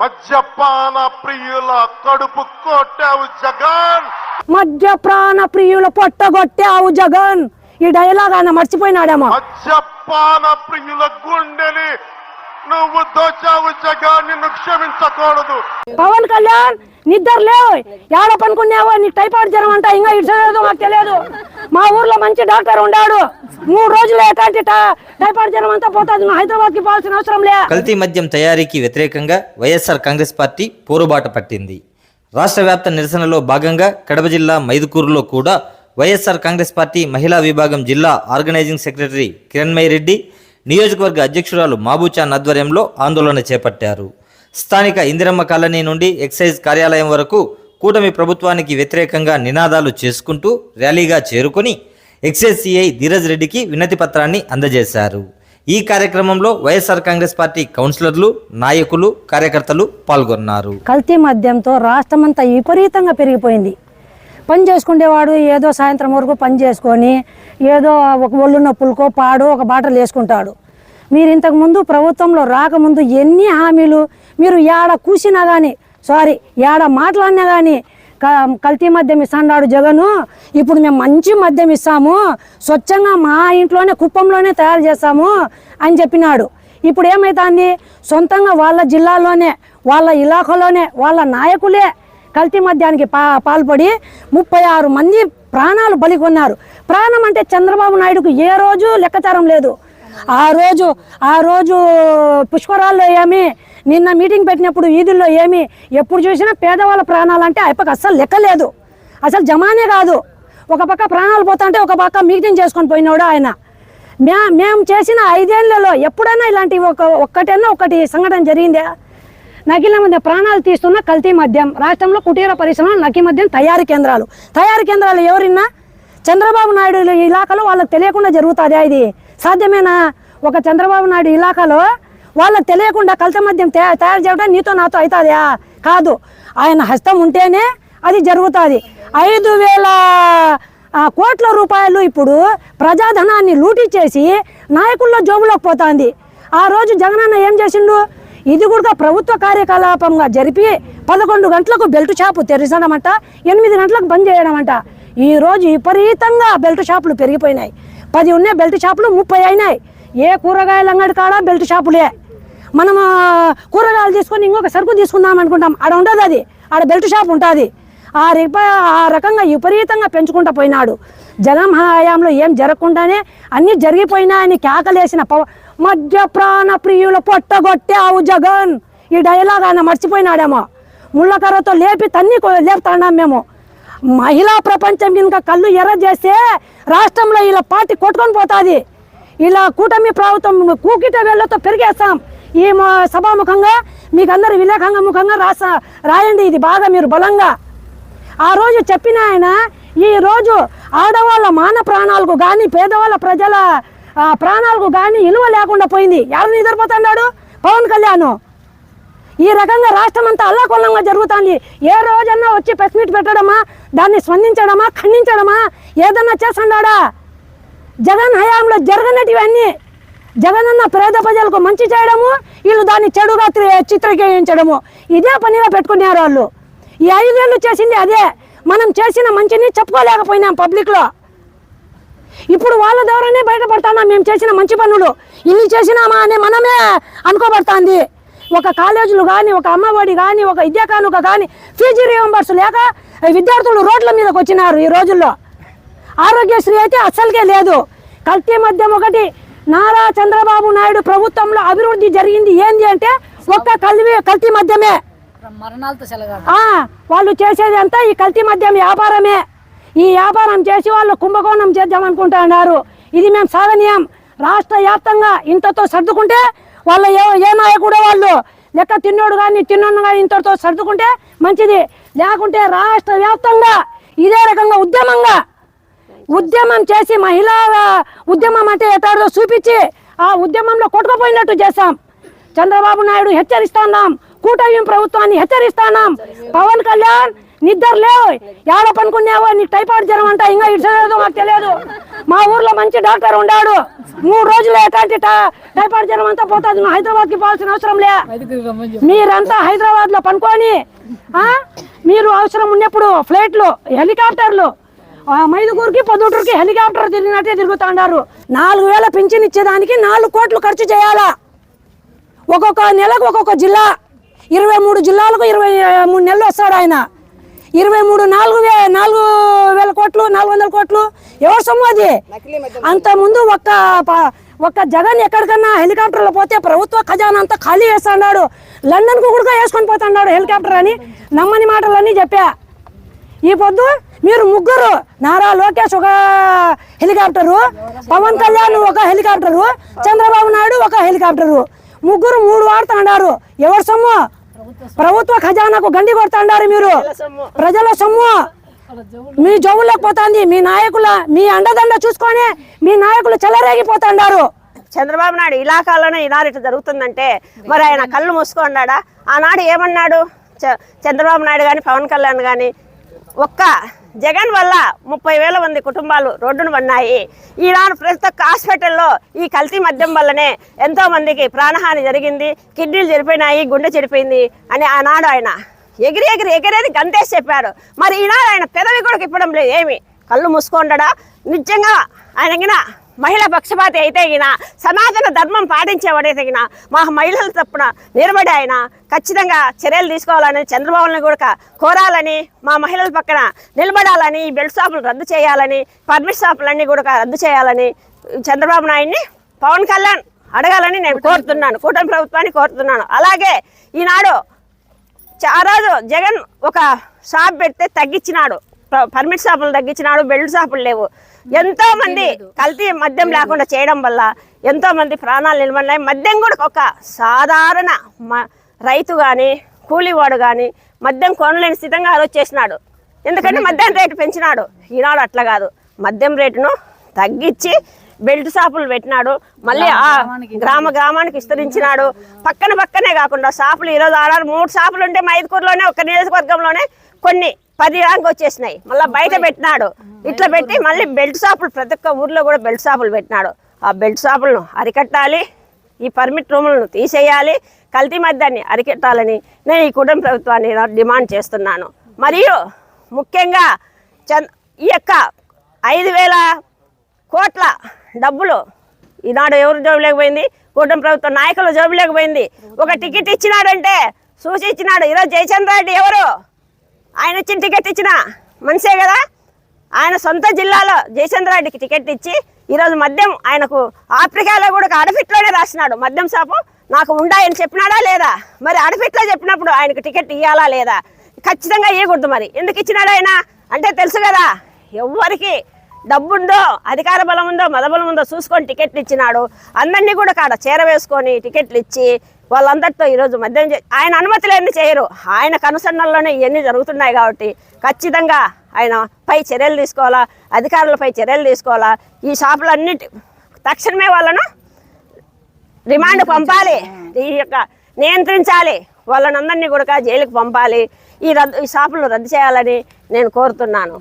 మద్యపాన ప్రియుల కడుపు కొట్టావు జగన్. మధ్య ప్రాణ ప్రియుల పొట్టగొట్టావు జగన్. ఈ డైలాగ్ ఆయన మర్చిపోయినాడేమో. మద్యపాన ప్రియుల గుండెని నువ్వు దోచావు జగన్ నిన్ను క్షమించకూడదు. పవన్ కళ్యాణ్ నిద్ర లేవు. ఏడ పనుకున్నావో నీకు టైఫాయిడ్ జ్వరం అంట ఇంకా ఇటు మాకు తెలియదు. మా ఊర్లో మంచి డాక్టర్ ఉండాడు. మూడు రోజులు ఎట్లాంటి టైఫాయిడ్ జ్వరం అంతా పోతుంది. హైదరాబాద్కి పోవాల్సిన అవసరం లే. కల్తీ మద్యం తయారీకి వ్యతిరేకంగా వైఎస్ఆర్ కాంగ్రెస్ పార్టీ పోరుబాట పట్టింది. రాష్ట్ర వ్యాప్త నిరసనలో భాగంగా కడప జిల్లా మైదుకూరులో కూడా వైఎస్ఆర్ కాంగ్రెస్ పార్టీ మహిళా విభాగం జిల్లా ఆర్గనైజింగ్ సెక్రటరీ కిరణ్మయి రెడ్డి నియోజకవర్గ అధ్యక్షురాలు మాబూచాన్ ఆధ్వర్యంలో ఆందోళన చేపట్టారు. స్థానిక ఇందిరమ్మ కాలనీ నుండి ఎక్సైజ్ కార్యాలయం వరకు కూటమి ప్రభుత్వానికి వ్యతిరేకంగా నినాదాలు చేసుకుంటూ ర్యాలీగా చేరుకొని ఎక్సైసీఐ సిఐ ధీరజ్ రెడ్డికి వినతి పత్రాన్ని అందజేశారు. ఈ కార్యక్రమంలో వైఎస్ఆర్ కాంగ్రెస్ పార్టీ కౌన్సిలర్లు నాయకులు కార్యకర్తలు పాల్గొన్నారు. కల్తీ మద్యంతో రాష్ట్రం అంతా విపరీతంగా పెరిగిపోయింది. పని చేసుకునేవాడు ఏదో సాయంత్రం వరకు పని చేసుకొని ఏదో ఒక ఒళ్ళు నొప్పులకో పాడో ఒక బాటలు వేసుకుంటాడు. మీరు ఇంతకుముందు ప్రభుత్వంలో రాకముందు ఎన్ని హామీలు మీరు ఏడ కూసినా కానీ సారీ ఏడ మాట్లాడినా కానీ కల్తీ మద్యం ఇస్తాడు జగను. ఇప్పుడు మేము మంచి మద్యం ఇస్తాము. స్వచ్ఛంగా మా ఇంట్లోనే కుప్పంలోనే తయారు చేస్తాము అని చెప్పినాడు. ఇప్పుడు ఏమవుతుంది సొంతంగా వాళ్ళ జిల్లాలోనే వాళ్ళ ఇలాఖలోనే వాళ్ళ నాయకులే కల్తీ మద్యానికి పా పాల్పడి ముప్పై ఆరు మంది ప్రాణాలు బలికొన్నారు ప్రాణం అంటే చంద్రబాబు నాయుడుకు ఏ రోజు లెక్కచారం లేదు. ఆ రోజు ఆ రోజు పుష్కరాల్లో ఏమి నిన్న మీటింగ్ పెట్టినప్పుడు వీధుల్లో ఏమి ఎప్పుడు చూసినా పేదవాళ్ళ ప్రాణాలంటే అయిపోక అస్సలు లెక్క లేదు. అసలు జమానే కాదు. ఒక పక్క ప్రాణాలు పోతుంటే ఒక పక్క మీటింగ్ చేసుకొని పోయినాడు ఆయన. మే మేము చేసిన ఐదేళ్ళలో ఎప్పుడైనా ఇలాంటి ఒక ఒక్కటైనా ఒకటి సంఘటన జరిగిందే? నకిల మధ్య ప్రాణాలు తీస్తున్న కల్తీ మద్యం రాష్ట్రంలో కుటీర పరిశ్రమలు నకి మద్యం తయారీ కేంద్రాలు. తయారీ కేంద్రాలు ఎవరిన్నా? చంద్రబాబు నాయుడు ఇలాకాలో వాళ్ళకి తెలియకుండా జరుగుతుందా ఇది? సాధ్యమేనా? ఒక చంద్రబాబు నాయుడు ఇలాకాలో వాళ్ళకి తెలియకుండా కలిత మద్యం తయారు చేయడం నీతో నాతో అవుతుందా కాదు. ఆయన హస్తం ఉంటేనే అది జరుగుతుంది. ఐదు వేల కోట్ల రూపాయలు ఇప్పుడు ప్రజాధనాన్ని లూటీ చేసి నాయకుల్లో జోబులోకి పోతుంది. ఆ రోజు జగనన్న ఏం చేసిండు? ఇది కూడా ప్రభుత్వ కార్యకలాపంగా జరిపి పదకొండు గంటలకు బెల్ట్ షాపు తెరిచడమంట ఎనిమిది గంటలకు బంద్ చేయడమంట. ఈరోజు విపరీతంగా బెల్ట్ షాపులు పెరిగిపోయినాయి. పది ఉన్న బెల్ట్ షాపులు ముప్పై అయినాయి. ఏ కూరగాయల అంగడి కాడ బెల్ట్ షాపులే. మనం కూరగాయలు తీసుకొని ఇంకొక సరుకు తీసుకుందాం అనుకుంటాం. ఆడ ఉండదు అది. ఆడ బెల్ట్ షాప్ ఉంటుంది. ఆ రిప ఆ రకంగా విపరీతంగా పెంచుకుంటూ పోయినాడు. జగన్ హయాంలో ఏం జరగకుండానే అన్నీ జరిగిపోయినాయని కేకలేసిన పవ మధ్య ప్రాణ ప్రియుల పొట్టగొట్టావు జగన్. ఈ డైలాగ్ ఆయన మర్చిపోయినాడేమో. ముళ్ళకర్రతో లేపి తన్ని కొ- మేము. మహిళా ప్రపంచం ఇంకా కళ్ళు ఎర్ర చేస్తే రాష్ట్రంలో ఇలా పార్టీ కొట్టుకొని పోతుంది. ఇలా కూటమి ప్రభుత్వం కూకిట వేళ్ళతో పెరిగేస్తాం. ఈ మా సభాముఖంగా మీకు అందరు విలేఖంగా ముఖంగా రాస రాయండి ఇది బాగా మీరు బలంగా. ఆ రోజు చెప్పిన ఆయన ఈ రోజు ఆడవాళ్ళ మాన ప్రాణాలకు కానీ పేదవాళ్ళ ప్రజల ప్రాణాలకు కానీ విలువ లేకుండా పోయింది. ఎవరు నిద్రపోతున్నాడు? పవన్ కళ్యాణ్. ఈ రకంగా రాష్ట్రం అంతా అల్లాకొల్లంగా జరుగుతుంది. ఏ రోజన్నా వచ్చి ప్రెస్ మీట్ పెట్టడమా? దాన్ని స్పందించడమా? ఖండించడమా? ఏదన్నా చేస్తున్నాడా? జగన్ హయాంలో జరగనటివన్నీ జగన్ అన్న పేద ప్రజలకు మంచి చేయడము వీళ్ళు దాన్ని చెడుగా చిత్రీకరించడము. ఇదే పనిగా పెట్టుకున్నారు వాళ్ళు. ఈ ఐదేళ్ళు చేసింది అదే. మనం చేసిన మంచిని చెప్పుకోలేకపోయినాం పబ్లిక్లో ఇప్పుడు వాళ్ళ ద్వారానే బయటపడుతున్నాం మేము చేసిన మంచి పనులు. ఇన్ని చేసినామా అని మనమే అనుకోబడుతుంది. ఒక కాలేజీలు కానీ ఒక అమ్మఒడి కానీ ఒక విద్యా కానుక కానీ ఫీజు రియంబర్స్ లేక విద్యార్థులు రోడ్ల మీదకి వచ్చినారు ఈ రోజుల్లో. ఆరోగ్యశ్రీ అయితే అస్సలకే లేదు. కల్తీ మద్యం ఒకటి నారా చంద్రబాబు నాయుడు ప్రభుత్వంలో అభివృద్ధి జరిగింది ఏంది అంటే ఒక్క కల్వి కల్తీ మద్యమే. వాళ్ళు చేసేది అంతా ఈ కల్తీ మద్యం వ్యాపారమే. ఈ వ్యాపారం చేసి వాళ్ళు కుంభకోణం చేద్దామనుకుంటున్నారు. ఇది మేము సాధనీయం రాష్ట్ర వ్యాప్తంగా ఇంతతో సర్దుకుంటే వాళ్ళ ఏ ఏ నాయకుడో వాళ్ళు లెక్క తిన్నోడు కానీ తిన్నోడు కానీ ఇంతతో సర్దుకుంటే మంచిది. లేకుంటే రాష్ట్ర వ్యాప్తంగా ఇదే రకంగా ఉద్యమంగా ఉద్యమం చేసి మహిళా ఉద్యమం అంటే ఎటాడో చూపించి ఆ ఉద్యమంలో కొట్టుకుపోయినట్టు చేశాం. చంద్రబాబు నాయుడు హెచ్చరిస్తున్నాం. కూటమి ప్రభుత్వాన్ని హెచ్చరిస్తున్నాం. పవన్ కళ్యాణ్ నిద్ర లేవు. ఏడ పనుకున్నావో నీ టైఫాయిడ్ జ్వరం అంట ఇంకా ఇడ్చలేదో మాకు తెలియదు. మా ఊర్లో మంచి డాక్టర్ ఉండాడు. మూడు రోజులు ఎట్లాంటి టైఫాయిడ్ జ్వరం అంతా పోతుంది. నువ్వు హైదరాబాద్కి పోవాల్సిన అవసరం లే. మీరంతా హైదరాబాద్లో పనుకొని? మీరు అవసరం ఉన్నప్పుడు ఫ్లైట్లు హెలికాప్టర్లు మైదుగూరుకి పొద్దుటూరుకి హెలికాప్టర్ తిరిగినట్టే తిరుగుతాండారు. నాలుగు వేల పింఛన్ ఇచ్చేదానికి నాలుగు కోట్లు ఖర్చు చేయాలా? ఒక్కొక్క నెలకు ఒక్కొక్క జిల్లా. ఇరవై మూడు జిల్లాలకు ఇరవై మూడు నెలలు వస్తాడు ఆయన. ఇరవై మూడు నాలుగు వే నాలుగు వేల కోట్లు నాలుగు వందల కోట్లు. ఎవరు సొమ్ము అది? అంత ముందు ఒక్క ఒక్క జగన్ ఎక్కడికన్నా హెలికాప్టర్లో పోతే ప్రభుత్వ ఖజానా అంతా ఖాళీ వేస్తాడు లండన్కు కూడా వేసుకొని పోతున్నాడు హెలికాప్టర్ అని. నమ్మని మాటలన్నీ చెప్పా. ఈ పొద్దు మీరు ముగ్గురు నారా లోకేష్ ఒక హెలికాప్టరు పవన్ కళ్యాణ్ ఒక హెలికాప్టరు చంద్రబాబు నాయుడు ఒక హెలికాప్టరు. ముగ్గురు మూడు వాడుతాండారు. ఎవరు సొమ్ము? ప్రభుత్వ ఖజానాకు గండి కొడతాండారు మీరు. ప్రజల సొమ్ము. మీ జవుల్లోకి పోతుంది మీ నాయకుల మీ అండదండ చూసుకొని మీ నాయకులు చెలరేగిపోతాడారు. చంద్రబాబు నాయుడు ఇలాకాలోనే ఈనాడు ఇట్లా జరుగుతుందంటే మరి ఆయన కళ్ళు మూసుకున్నాడా ఆనాడు ఏమన్నాడు? చ- చంద్రబాబు నాయుడు కానీ పవన్ కళ్యాణ్ కానీ ఒక్క జగన్ వల్ల ముప్పై వేల మంది కుటుంబాలు రోడ్డును పడినాయి. ఈనాడు ప్రతి ఒక్క హాస్పిటల్లో ఈ కల్తీ మద్యం వల్లనే ఎంతో మందికి ప్రాణహాని జరిగింది. కిడ్నీలు చెడిపోయినాయి గుండె చెడిపోయింది అని ఆనాడు ఆయన ఎగిరి ఎగిరి ఎగిరేది గంతేసి చెప్పాడు. మరి ఈనాడు ఆయన పెదవి కూడా ఇప్పడం లేదు ఏమి? కళ్ళు మూసుకుంటాడా నిజంగా ఆయన మహిళ పక్షపాతి అయితే అయినా సనాతన ధర్మం పాటించేవాడైతే గిన మా మహిళల తప్పున నిలబడి ఆయన ఖచ్చితంగా చర్యలు తీసుకోవాలని చంద్రబాబుని కూడా కోరాలని మా మహిళల పక్కన నిలబడాలని ఈ బెల్ట్ షాపులు రద్దు చేయాలని పర్మిట్ షాపులన్నీ కూడా రద్దు చేయాలని చంద్రబాబు నాయుడిని పవన్ కళ్యాణ్ అడగాలని నేను కోరుతున్నాను. కూటమి ప్రభుత్వాన్ని కోరుతున్నాను. అలాగే ఈనాడు ఆ రోజు జగన్ ఒక షాప్ పెడితే తగ్గించినాడు. ప- పర్మిట్ షాపులు తగ్గించినాడు బెల్ట్ షాపులు లేవు. ఎంతో మంది కల్తీ మద్యం లేకుండా చేయడం వల్ల ఎంతో మంది ప్రాణాలు నిలబడినాయి. మద్యం కూడా ఒక సాధారణ మ- రైతు కానీ కూలీవాడు కానీ మద్యం కొనలేని స్థితంగా ఆ రోజు చేసినాడు. ఎందుకంటే మద్యం రేటు పెంచినాడు. ఈనాడు అట్లా కాదు. మద్యం రేటును తగ్గించి బెల్ట్ షాపులు పెట్టినాడు. మళ్ళీ ఆ గ్రామ గ్రామానికి విస్తరించినాడు. పక్కన పక్కనే కాకుండా షాపులు ఈరోజు ఆడారు మూడు షాపులు ఉంటే మైదుకూరులోనే ఒక నియోజకవర్గంలోనే కొన్ని పది ర్యాంక్ వచ్చేసినాయి. మళ్ళీ బయట పెట్టినాడు. ఇట్లా పెట్టి మళ్ళీ బెల్ట్ షాపులు ప్రతి ఒక్క ఊర్లో కూడా బెల్ట్ షాపులు పెట్టినాడు. ఆ బెల్ట్ షాపులను అరికట్టాలి. ఈ పర్మిట్ రూములను తీసేయాలి. కల్తీ మద్యాన్ని అరికట్టాలని నేను ఈ కుటుంబ ప్రభుత్వాన్ని డిమాండ్ చేస్తున్నాను. మరియు ముఖ్యంగా చంద్ ఈ యొక్క ఐదు వేల కోట్ల డబ్బులు ఈనాడు ఎవరు జోబులోకి పోయింది కూటమి ప్రభుత్వం నాయకులు జోబులోకి పోయింది ఒక టికెట్ ఇచ్చినాడంటే సూచి ఇచ్చినాడు ఈరోజు జయచంద్ర రెడ్డి ఎవరు? ఆయన ఇచ్చిన టికెట్ ఇచ్చిన. మనిషే కదా? ఆయన సొంత జిల్లాలో జయచంద్ర రెడ్డికి టికెట్ ఇచ్చి ఈరోజు మద్యం ఆయనకు ఆఫ్రికాలో కూడా ఒక అడఫిట్లోనే రాసినాడు. మద్యం షాపు నాకు ఉండాయని చెప్పినాడా లేదా? మరి అడఫిట్లో చెప్పినప్పుడు ఆయనకు టికెట్ ఇవ్వాలా లేదా? ఖచ్చితంగా ఇవ్వకూడదు మరి. ఎందుకు ఇచ్చినాడు ఆయన? అంటే తెలుసు కదా ఎవ్వరికి డబ్బుందో అధికార బలం ఉందో మదబలం ఉందో చూసుకొని టికెట్లు ఇచ్చినాడు. అందరినీ కూడా కాడ చేరవేసుకొని టికెట్లు ఇచ్చి వాళ్ళందరితో ఈరోజు మద్యం చే- ఆయన అనుమతి లేని చేయరు. ఆయన కనుసన్నల్లోనే ఇవన్నీ జరుగుతున్నాయి కాబట్టి ఖచ్చితంగా ఆయన పై చర్యలు తీసుకోవాలా అధికారులపై చర్యలు తీసుకోవాలా ఈ షాపులన్నిటి తక్షణమే వాళ్ళను రిమాండ్ పంపాలి. ఈ యొక్క నియంత్రించాలి. వాళ్ళనందరినీ కూడా జైలుకి పంపాలి. ఈ రద్దు ఈ షాపులు రద్దు చేయాలని నేను కోరుతున్నాను.